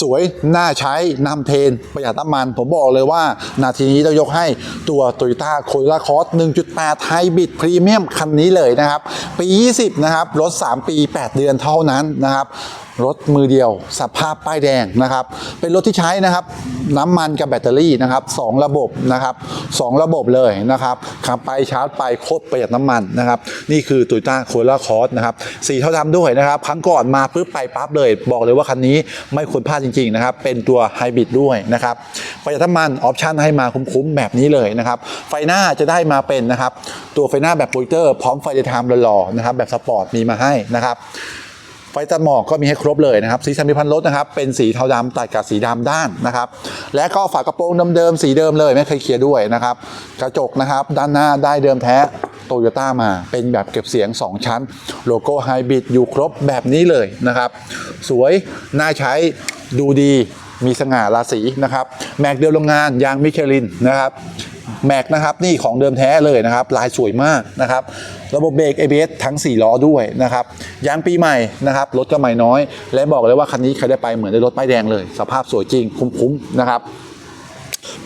สวย น่าใช้นำเทน ประหยัดน้ำมัน ผมบอกเลยว่า นาทีนี้ต้องยกให้ตัว Toyota Corolla Cross 1.8 Hybrid Premium คันนี้เลยนะครับ ปี 20 นะครับ รถ 3 ปี 8 เดือนเท่านั้นนะครับ รถมือเดียว สภาพป้ายแดงนะครับ เป็นรถที่ใช้นะครับ น้ำมันกับแบตเตอรี่นะครับสองระบบนะครับสองระบบเลยนะครับขับไปชาร์จไปโคตรประหยัดน้ำมันนะครับ นี่คือ Toyota Corolla Cross นะครับสีเท่าดำด้วยนะครับ ครั้งก่อนมาปุ๊บไปปั๊บเลย บอกเลยว่าคันนี้ไม่ควรพลาดจริงๆนะครับ เป็นตัวไฮบริดด้วยนะครับประหยัดน้ำมันออปชั่นให้มาคุ้มๆแบบนี้เลยนะครับ ไฟหน้าจะได้มาเป็นนะครับ ตัวไฟหน้าแบบโปรเจคเตอร์พร้อมไฟเดย์ไทม์หล่อๆนะครับ แบบสปอร์ตมีมาให้นะครับ ฟตัดหมอกก็มีให้ครบเลยนะครับสีสันมีพันรถนะครับเป็นสีเทาดำตัดกับสีดำด้านนะครับและก็ฝากระโปรงเดิมๆสีเดิมเลยไม่เคยเคลียร์ด้วยนะครับกระจกนะครับด้านหน้าได้เดิมแท้โตโยต้ามาเป็นแบบเก็บเสียง 2 ชั้น โลโก้ไฮบริดอยู่ครบแบบนี้เลยนะครับ สวย น่าใช้ดูดีมีสง่าราศีนะครับ แม็กเดียวโรงงานยางมิชลินนะครับ แม็กนะครับนี่ของเดิมแท้เลยนะครับลายสวยมากนะครับระบบเบรก ABS ทั้ง 4 ล้อด้วยนะครับยางปีใหม่นะครับรถก็ใหม่น้อย และบอกเลยว่าคันนี้ใครได้ไปเหมือนได้รถป้ายแดงเลย สภาพสวยจริงคุ้มๆนะครับ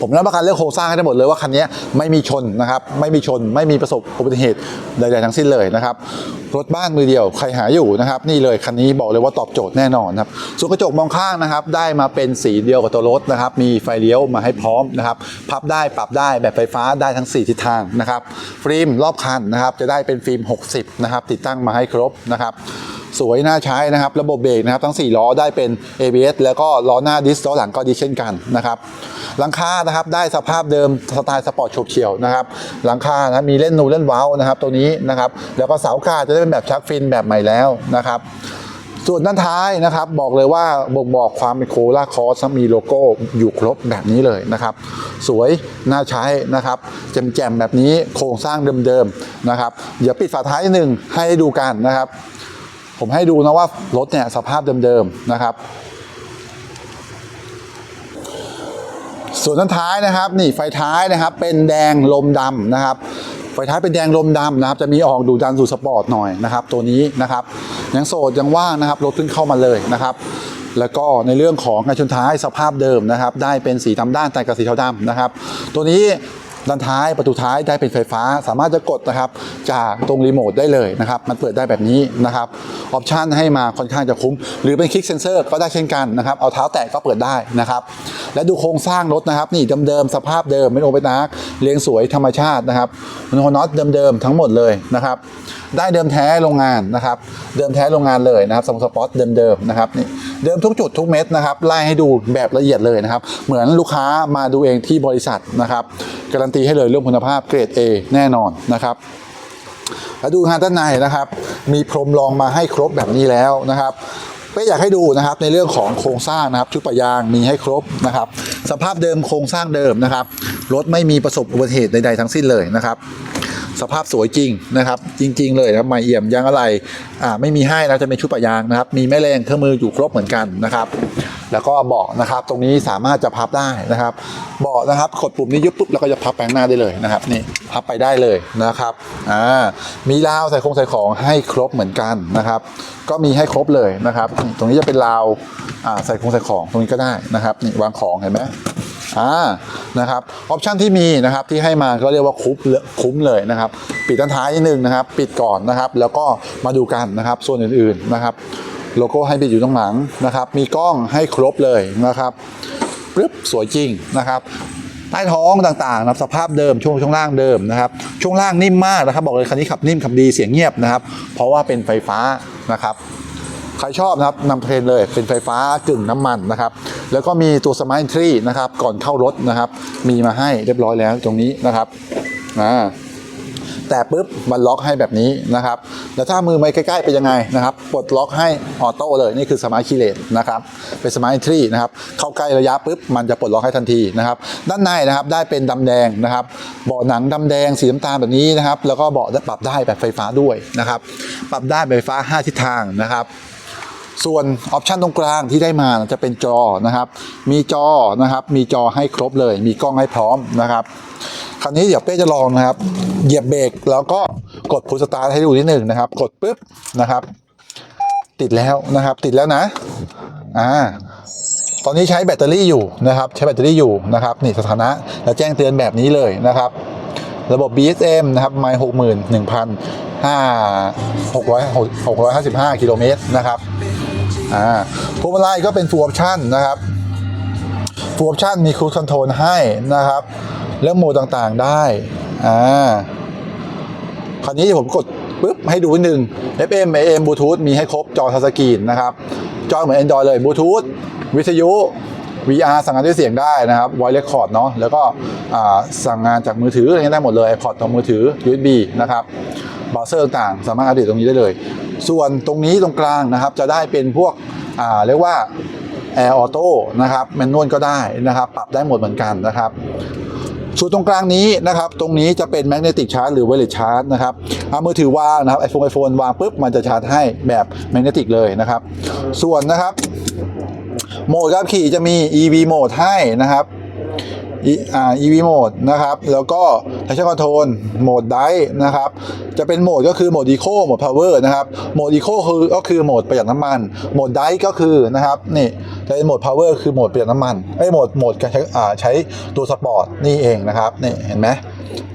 ผมรับประกันเรื่องโครงสร้างให้ได้หมดเลยว่าคันนี้ไม่มีชนนะครับไม่มีชนไม่มีประสบอุบัติเหตุใดๆทั้งสิ้นเลยนะครับรถบ้านมือเดียวใครหาอยู่นะครับนี่เลยคันนี้บอกเลยว่าตอบโจทย์แน่นอนครับส่วนกระจกมองข้างนะครับได้มาเป็นสีเดียวกับตัวรถนะครับมีไฟเลี้ยวมาให้พร้อมนะครับพับได้ปรับได้แบบไฟฟ้าได้ทั้ง 4 ทิศทางนะครับฟิล์มรอบคันนะครับจะได้เป็นฟิล์ม 60นะครับติดตั้งมาให้ครบนะครับ สวยน่าใช้นะครับ ระบบเบรกนะครับทั้ง 4 ล้อได้เป็น ABS แล้วก็ล้อหน้าดิสล้อหลังก็ดีเช่นกันนะครับหลังคานะครับได้สภาพเดิมสไตล์สปอร์ตโฉบเฉี่ยวนะครับหลังคานะมีเล่นนูเล่นเว้านะครับตัวนี้นะครับแล้วก็เสากาจะได้เป็นแบบชักฟินแบบใหม่แล้วนะครับส่วนด้านท้ายนะครับบอกเลยว่าบ่งบอกความเป็นโคล่าคอสมีโลโก้อยู่ครบแบบนี้เลยนะครับ สวยน่าใช้นะครับแจ่มๆแบบนี้โครงสร้างเดิมๆนะครับ เดี๋ยวปิดฝาท้ายหนึ่งให้ดูกันนะครับ ผมให้ดูนะว่ารถเนี่ยสภาพเดิมๆนะครับ ส่วนด้านท้ายนะครับ นี่ไฟท้ายนะครับ เป็นแดงลมดำนะครับไฟท้ายเป็นแดงลมดำนะครับ จะมีออกดูดันสู่สปอร์ตหน่อยนะครับ ตัวนี้นะครับยังโสดยังว่างนะครับรถเพิ่งเข้ามาเลยนะครับ แล้วก็ในเรื่องของการชนท้ายสภาพเดิมนะครับ ได้เป็นสีดำด้านแต่กับสีเทาดำนะครับ ตัวนี้ ด้านท้ายประตูท้ายได้เป็นไฟฟ้า สามารถจะกดนะครับจากตรงรีโมทได้เลยนะครับ มันเปิดได้แบบนี้นะครับออปชันให้มาค่อนข้างจะคุ้ม หรือเป็นคลิกเซนเซอร์ก็ได้เช่นกันนะครับ เอาเท้าแตะก็เปิดได้นะครับ และดูโครงสร้างรถนะครับ นี่เดิมๆสภาพเดิมไม่โอเปนาร์คเรียงสวยธรรมชาตินะครับมันโฮน็อตเดิมๆทั้งหมดเลยนะครับ ได้เดิมแท้โรงงานนะครับ เดิมแท้โรงงานเลยนะครับสมสปอตเดิมๆนะครับนี่เดิมทุกจุดทุกเม็ดนะครับไล่ให้ดูแบบละเอียดเลยนะครับ เหมือนลูกค้ามาดูเองที่บริษัทนะครับ การันตีให้เลยเรื่องคุณภาพเกรด A แน่นอนนะครับแล้วดูงานด้านในนะครับ มีพรมรองมาให้ครบแบบนี้แล้วนะครับเป้อยากให้ดูนะครับในเรื่องของโครงสร้างนะครับชุดปะยางมีให้ครบนะครับ สภาพเดิมโครงสร้างเดิมนะครับรถไม่มีประสบอุบัติเหตุใดๆทั้งสิ้นเลยนะครับ สภาพสวยจริงนะครับ จริง ๆ เลยนะไม่เอี่ยมยางอะไรอ่าไม่มีให้นะจะเป็นชุดปะยางนะครับ มีแม่แรงเครื่องมืออยู่ครบเหมือนกันนะครับ แล้วก็เบาะนะครับ ตรงนี้สามารถจะพับได้นะครับเบาะนะครับกดปุ่มนี้ยุบปุ๊บแล้วก็จะพับแปลงหน้าได้เลยนะครับนี่พับไปได้เลยนะครับอ่ามีราวใส่คงใส่ของให้ครบเหมือนกันนะครับ ก็มีให้ครบเลยนะครับ ตรงนี้จะเป็นราวอ่าใส่คงใส่ของตรงนี้ก็ได้นะครับนี่วางของเห็นไหมอ่านะครับออปชันที่มีนะครับที่ให้มาก็เรียกว่าคุ้มคุ้มเลยนะครับ ปิดด้านท้ายนิดนึงนะครับ ปิดก่อนนะครับ แล้วก็มาดูกันนะครับส่วนอื่นๆนะครับ โลโก้ให้ไปอยู่ตรงหลังนะครับ มีกล้องให้ครบเลยนะครับปึ๊บสวยจริงนะครับใต้ท้องต่างๆนะสภาพเดิมช่วงช่วงล่างเดิมนะครับ ช่วงล่างนิ่มมากนะครับ บอกเลยคันนี้ขับนิ่มขับดีเสียงเงียบนะครับ เพราะว่าเป็นไฟฟ้านะครับใครชอบนะครับนำเทรนเลยเป็นไฟฟ้ากึ่งน้ำมันนะครับ แล้วก็มีตัวสมาร์ททรีนะครับ ก่อนเข้ารถนะครับ มีมาให้เรียบร้อยแล้วตรงนี้นะครับอ่า แต่ปุ๊บมันล็อกให้แบบนี้นะครับแล้วถ้ามือไม่ใกล้ๆเป็นยังไงนะครับปลดล็อกให้ออโต้เลยนี่คือสมาร์ทคีเลตนะครับเป็นสมาร์ททรีนะครับเข้าใกล้ระยะปุ๊บมันจะปลดล็อกให้ทันทีนะครับด้านในนะครับได้เป็นดำแดงนะครับเบาะหนังดำแดงสีน้ำตาลแบบนี้นะครับแล้วก็เบาะปรับได้แบบไฟฟ้าด้วยนะครับปรับได้แบบไฟฟ้าห้าทิศทางนะครับส่วนออปชันตรงกลางที่ได้มาจะเป็นจอนะครับ มีจอนะครับ มีจอให้ครบเลย มีกล้องให้พร้อมนะครับ คราวนี้เดี๋ยวเป้จะลองนะครับ เหยียบเบรกแล้วก็กดพุชสตาร์ทให้ดูนิดหนึ่งนะครับ กดปุ๊บนะครับ ติดแล้วนะครับ ติดแล้วนะอ่าตอนนี้ใช้แบตเตอรี่อยู่นะครับ ใช้แบตเตอรี่อยู่นะครับ นี่สถานะจะแจ้งเตือนแบบนี้เลยนะครับ ระบบ BSM นะครับไมล์หกหมื่นหนึ่งพันห้าหกร้อยหกร้อยห้าสิบห้ากิโลเมตรนะครับอ่าพวงมาลัยก็เป็น full option นะครับ full option มี cruise control ให้นะครับเรื่องโหมดต่างๆได้อ่าคราวนี้ผมกดปุ๊บให้ดูนิดนึง FM AM Bluetooth มีให้ครบจอทัชสกรีนนะครับ จอเหมือน Android เลย Bluetooth วิทยุ VR สั่งงานด้วยเสียงได้นะครับ voice record เนาะแล้วก็อ่าสั่งงานจากมือถืออะไรเงี้ยได้หมดเลย iPod ต่อมือถือ USB นะครับเบราว์เซอร์ต่างสามารถอัปเดตตรงนี้ได้เลย ส่วนตรงนี้ตรงกลางนะครับ จะได้เป็นพวกอ่าเรียกว่า แอร์ออโต้นะครับแมนนวลก็ได้นะครับ ปรับได้หมดเหมือนกันนะครับ ส่วนตรงกลางนี้นะครับ ตรงนี้จะเป็นแมกเนติกชาร์จหรือ w i r e l e s s ชาร์จนะครับเอามือถือวางนะครับไอโฟนไอโฟนวางปุ๊บมันจะชาร์จให้แบบแมกเนติกเลยนะครับ ส่วนนะครับโหมดการขี่จะมี EV โหมดให้นะครับ อ่า EV โหมดนะครับ แล้วก็ Traction Control โหมดไดนะครับ จะเป็นโหมดก็คือโหมด Eco โหมด Power นะครับ โหมด Eco คือก็คือโหมดประหยัดน้ำมัน โหมดไดก็คือนะครับนี่จะเป็นโหมด Power คือโหมดประหยัดน้ำมันไอ้โหมดโหมดการใช้อ่าใช้ตัวสปอร์ตนี่เองนะครับนี่เห็นไหม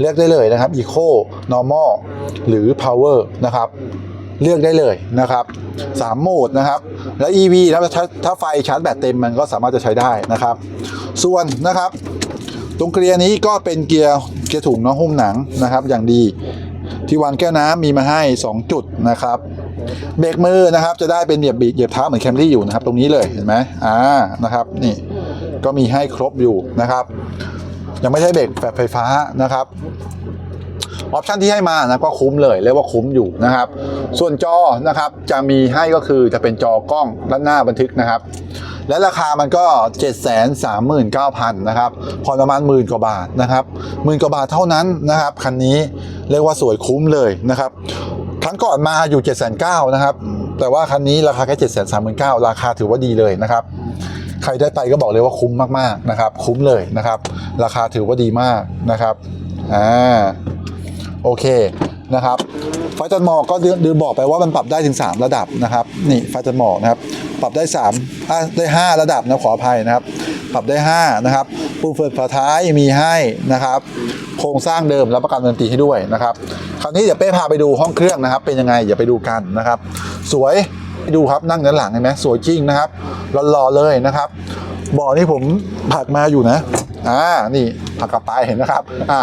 เลือกได้เลยนะครับ Eco Normal หรือ Power นะครับเลือกได้เลยนะครับสามโหมดนะครับ และ EV นะถ้าถ้าไฟชาร์จแบตเต็มมันก็สามารถจะใช้ได้นะครับ ส่วนนะครับ ตรงเกียร์นี้ก็เป็นเกียร์เกียร์ถุงเนาะหุ้มหนังนะครับ อย่างดีที่วางแก้วน้ำมีมาให้ 2 จุดนะครับเบรกมือนะครับ จะได้เป็นเหยียบบีเหยียบเท้าเหมือนแคมรี่อยู่นะครับ ตรงนี้เลยเห็นไหมอ่านะครับ นี่ก็มีให้ครบอยู่นะครับ ยังไม่ใช่เบรกแบบไฟฟ้านะครับออปชันที่ให้มานะก็คุ้มเลยเรียกว่าคุ้มอยู่นะครับ ส่วนจอนะครับจะมีให้ก็คือจะเป็นจอกล้องด้านหน้าบันทึกนะครับ และราคามันก็ 7 3 9 0 0 0นะครับผ่อนประมาณหมื่นกว่าบาทนะครับหมื่นกว่าบาทเท่านั้นนะครับคันนี้เรียกว่าสวยคุ้มเลยนะครับครั้งก่อนมาอยู่ 7 9 0 0 0นะครับแต่ว่าคันนี้ราคาแค่7 3 9 0 0 0ราคาถือว่าดีเลยนะครับใครได้ไปก็บอกเลยว่าคุ้มมากๆนะครับ คุ้มเลยนะครับ ราคาถือว่าดีมากนะครับอ่าโอเคนะครับไฟตัดหมอกก็ดือบอกไปว่ามันปรับได้ถึง 3 ระดับนะครับ นี่ไฟตัดหมอกนะครับ ปรับได้3อะได้ 5 ระดับนะขออภัยนะครับ ปรับได้ 5 นะครับปุ่มเปิดฝาท้ายมีให้นะครับ โครงสร้างเดิมรับประกันดนตรีให้ด้วยนะครับ คราวนี้เดี๋ยวเป้พาไปดูห้องเครื่องนะครับ เป็นยังไงอย่าไปดูกันนะครับ สวยไปดูครับนั่งด้านหลังเห็นไหมสวยจริงนะครับหล่อๆเลยนะครับบาะนี่ผมผักมาอยู่นะอ่านี่ผักกลับไปเห็นนะครับอ่า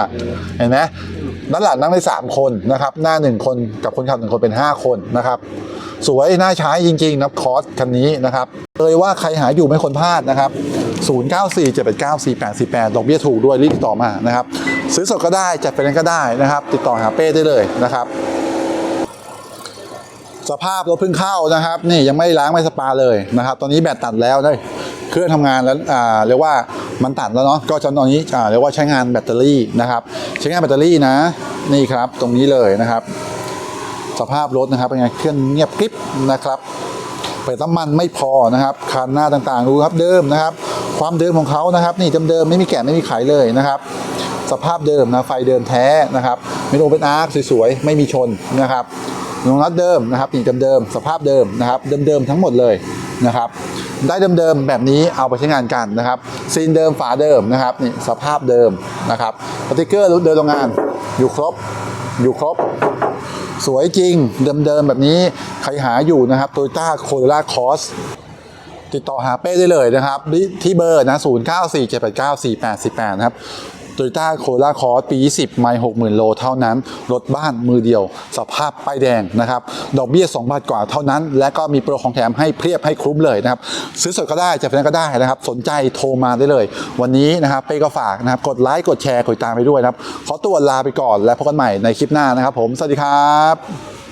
เห็นไหมด้านหลังนั่งได้ 3 คนนะครับ หน้า 1 คนกับคนขับหนึ่งคนเป็น 5 คนนะครับ สวยน่าใช้จริงๆนะคอร์สคันนี้นะครับเลยว่าใครหาอยู่ไม่ควรพลาดนะครับ 094 789 4848 ดอกเบี้ยถูกด้วยรีบติดต่อมานะครับ ซื้อสดก็ได้จัดไฟแนนซ์ก็ได้นะครับ ติดต่อหาเป้ได้เลยนะครับ สภาพรถเพิ่งเข้านะครับ นี่ยังไม่ล้างไม่สปาเลยนะครับ ตอนนี้แบตตัดแล้วได้เครื่องทำงานแล้วอ่าเรียกว่ามันตัดแล้วเนาะก็จะตอนนี้อ่าเรียกว่าใช้งานแบตเตอรี่นะครับ ใช้งานแบตเตอรี่นะ นี่ครับตรงนี้เลยนะครับ สภาพรถนะครับเป็นไงเครื่องเงียบกริบนะครับเปิดน้ำมันไม่พอนะครับคันหน้าต่างๆดูครับเดิมนะครับ ความเดิมของเขานะครับ นี่เดิมๆไม่มีแกะไม่มีไขเลยนะครับ สภาพเดิมนะไฟเดิมแท้นะครับไม่โอเป็นอาร์คสวยๆไม่มีชนนะครับลงนัดเดิมนะครับนี่เดิมๆสภาพเดิมนะครับ เดิมๆทั้งหมดเลยนะครับ ได้เดิมๆแบบนี้เอาไปใช้งานกันนะครับซีนเดิมฝาเดิมนะครับนี่สภาพเดิมนะครับสติกเกอร์เดินโรงงานอยู่ครบอยู่ครบ สวยจริง เดิมๆ แบบนี้ใครหาอยู่นะครับ Toyota Corolla Cross ติดต่อหาเป้ได้เลยนะครับ ที่เบอร์นะ 0 9 4 7 8 9 4 8 4 8นะครับ Toyota Corolla Cross ปี10ไม่60,000 โลเท่านั้น รถบ้านมือเดียว สภาพป้ายแดงนะครับ ดอกเบี้ย 2 บาทกว่าเท่านั้น และก็มีโปรของแถมให้เพียบให้คุ้มเลยนะครับ ซื้อสดก็ได้จัดไฟนนก็ได้นะครับ สนใจโทรมาได้เลย วันนี้นะครับเป้ก็ฝากนะครับ กดไลค์กดแชร์กดติดตามไปด้วยนะครับ ขอตัวลาไปก่อนและพบกันใหม่ในคลิปหน้านะครับ ผม สวัสดีครับ